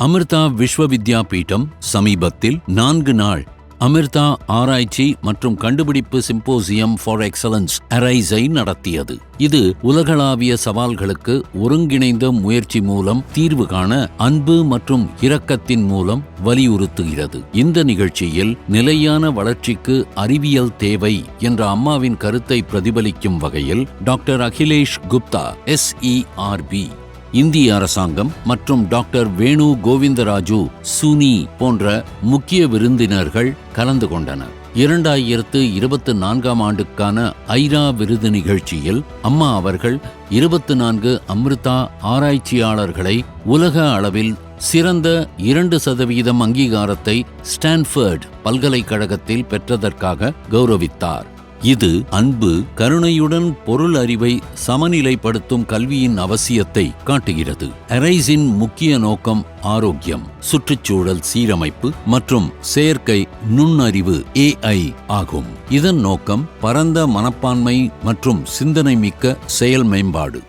அமிர்தா விஸ்வவித்யா பீட்டம் சமீபத்தில் நான்கு நாள் அமிர்தா ஆராய்ச்சி மற்றும் கண்டுபிடிப்பு சிம்போசியம் ஃபார் எக்ஸலன்ஸ் அரைஸை நடத்தியது. இது உலகளாவிய சவால்களுக்கு ஒருங்கிணைந்த முயற்சி மூலம் தீர்வு காண அன்பு மற்றும் இரக்கத்தின் மூலம் வலியுறுத்துகிறது. இந்த நிகழ்ச்சியில் நிலையான வளர்ச்சிக்கு அறிவியல் தேவை என்ற அம்மாவின் கருத்தை பிரதிபலிக்கும் வகையில் டாக்டர் அகிலேஷ் குப்தா எஸ்இஆர்பி இந்திய அரசாங்கம் மற்றும் டாக்டர் வேணு கோவிந்தராஜு சுனி போன்ற முக்கிய விருந்தினர்கள் கலந்து கொண்டனர். இரண்டாயிரத்து இருபத்து நான்காம் ஆண்டுக்கான ஐரா விருது நிகழ்ச்சியில் அம்மா அவர்கள் இருபத்து நான்கு அம்ருதா ஆராய்ச்சியாளர்களை உலக அளவில் சிறந்த இரண்டு சதவீதம் அங்கீகாரத்தை ஸ்டான்ஃபர்ட் பல்கலைக்கழகத்தில் பெற்றதற்காக கௌரவித்தார். இது அன்பு கருணையுடன் பொருள் அறிவை சமநிலைப்படுத்தும் கல்வியின் அவசியத்தை காட்டுகிறது. அரைஸின் முக்கிய நோக்கம் ஆரோக்கியம் சுற்றுச்சூழல் சீரமைப்பு மற்றும் செயற்கை நுண்ணறிவு ஏஐ ஆகும். இதன் நோக்கம் பரந்த மனப்பான்மை மற்றும் சிந்தனை மிக்க செயல் மேம்பாடு.